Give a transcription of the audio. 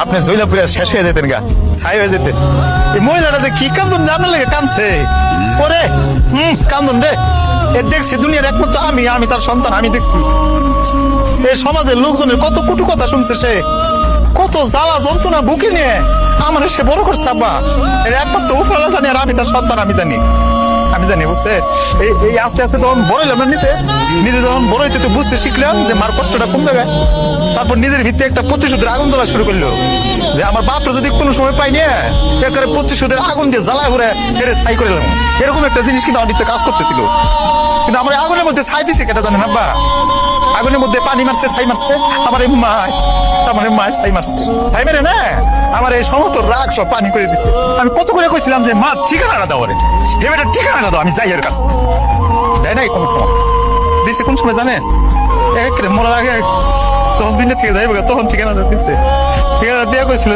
আপনি জইলা পুরা শেষ হয়ে যেতেন গা, ছাই হয়ে যেতেন। এই মহিলাটাতে কি কান্দন জানার লেগে কান্দছে ওরে, হুম কান্দন রে। এ দেখছি দুনিয়ার একমাত্র আমি আমি তার সন্তান, আমি দেখছি। এই সমাজের লোকজনের কত কুটু কথা শুনছে সে। কত জ্বালা যন্ত্রণা বুকে নিয়ে। আমার সে বড় করছে, আব্বা। এর একমাত্র উপরালা জানি আর আমি তার সন্তান, আমি জানি। আমি জানি, বুঝছে? এই আস্তে আস্তে যখন বড় হইলাম নিতে, নিজে যখন বড় হইতে বুঝতে শিখলাম যে মার কষ্টটা কম যাবে তারপর নিজের ভিত্তি একটা প্রতিশোধের আগুন জ্বালা শুরু করল। যে আমার বাপরা যদি কোনো সময় পাই নিয়ে একেবারে প্রতিশোধের আগুন দিয়ে জ্বালা ঘুরে ফেরে ছাই করে। এরকম একটা জিনিস কিন্তু আমার কাজ করতেছিল। কিন্তু আমার আগুনের মধ্যে ছাই দিছে কেটা জানেন আব্বা? আগুনের মধ্যে পানি মারছে, ছাই মারছে। আমার এই মায়, আমার এই মায়, ছাই মারছে। ছাই মেরে না? আমার এই সমস্ত রাগ সব পানি করে দিচ্ছে আমি কত করে কইছিলাম যে, মা ঠিকানা দাও রে এবারে ঠিকানা দাও, আমি যাই এর কাছে। দেয় নাই কোনো সময়। দিছে কোন সময় জানেন? এক মরার আগে, তখন দিনে থেকে যাইবে তখন ঠিকানা দিচ্ছে ঠিকানা দেওয়া কইছিল